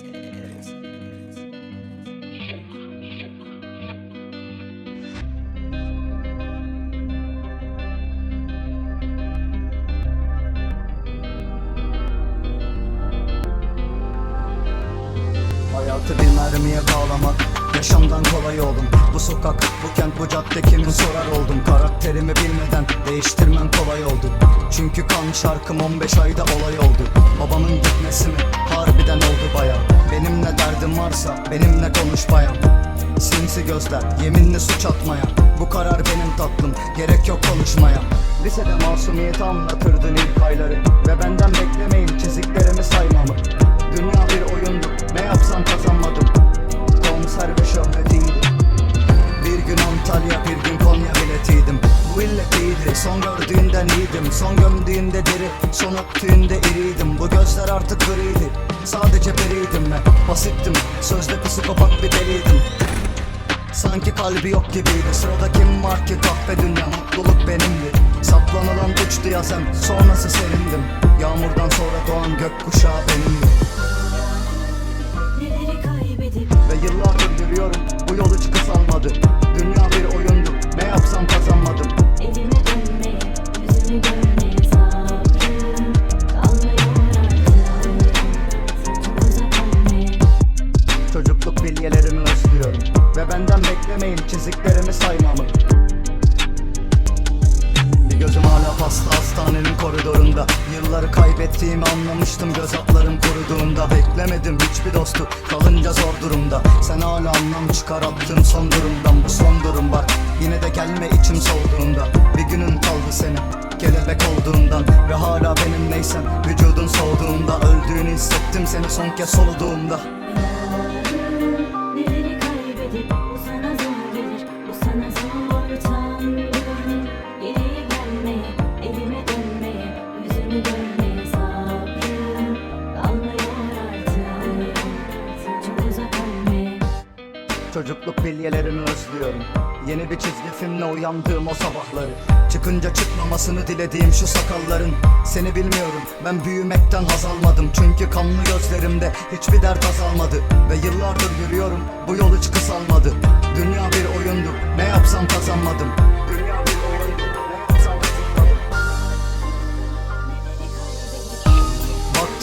podcast. Hayatı bir mermiye bağlamak Yaşamdan kolay oldum Bu sokak, bu kent, bu cadde kimi sorar oldum. Karakterimi bilmeden değiştirmem kolay oldu. Çünkü kan şarkım 15 ayda olay oldu. Babamın gitmesi mi? Harbiden oldu baya. Benim ne derdim varsa benimle konuş bayan Sinsi gözler, yeminle suç atmaya. Bu karar benim tatlım, gerek yok konuşmaya. Lisede masumiyeti anlatırdın ilk ayları. Ve benden beklemeyin çiziklerimi saymamı. Dünya bir oyundu, ne yapsam kazanmadım gördüğünden iyiydim Son gömdüğünde deri, son öptüğünde iriydim. Bu gözler artık griydi, sadece biriydim ve Basittim, sözde psikopat bir deliydim. Sanki kalbi yok gibiydi Sırada kim var ki kahve dünya Mutluluk benimdi. Saplanılan uçtu ya sen Sonrası serindim. Yağmurdan sonra doğan gökkuşağı benimdi. Neleri kaybedip Ve yıllardır yürüyorum Bu yol hiç kısalmadı. Dünya bir Çocukluk bilyelerimi özlüyorum. Ve benden beklemeyin çiziklerimi saymamı. Bir gözüm hala pasta hastanenin koridorunda. Yılları kaybettiğimi anlamıştım göz altlarım kuruduğunda. Beklemedim hiçbir dostu kalınca zor durumda. Sen hala anlam çıkar attığım son durumdan Bu son durum var. Yine de gelme içim soğuduğunda. Bir günün kaldı senin kelebek olduğundan. Ve hala benimleysen vücudun soğuduğunda. Öldüğünü hissettim seni son kez soluduğumda Çocukluk bilyelerimi özlüyorum. Yeni bir çizgi filmle uyandığım o sabahları. Çıkınca çıkmamasını dilediğim şu sakalların. Seni bilmiyorum ben büyümekten haz almadım. Çünkü kanlı gözlerimde hiçbir dert azalmadı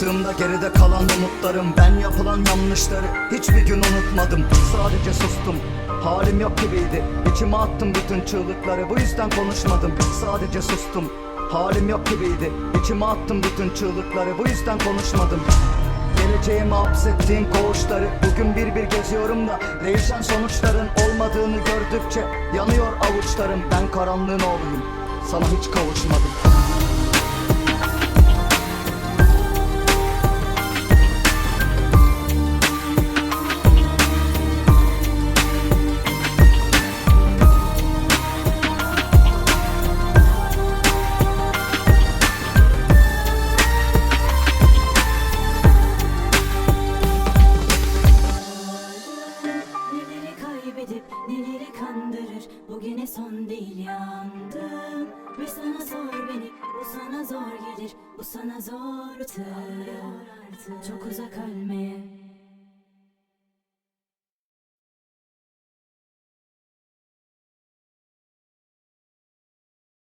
Baktığımda geride kalan umutlarım. Ben yapılan yanlışları hiçbir gün unutmadım. Sadece sustum. Halim yok gibiydi. İçime attım bütün çığlıkları. Bu yüzden konuşmadım. Sadece sustum. Halim yok gibiydi. İçime attım bütün çığlıkları. Bu yüzden konuşmadım. Geleceğimi hapsettiğin koğuşları. Bugün bir bir geziyorum da Değişen sonuçların olmadığını gördükçe Yanıyor avuçlarım. Ben karanlığın oğluyum. Sana hiç kavuşmadım Bugüne son değil yandım. Ve sana zor beni bu sana zor gelir Bu sana zor artık Çok uzak ölmeye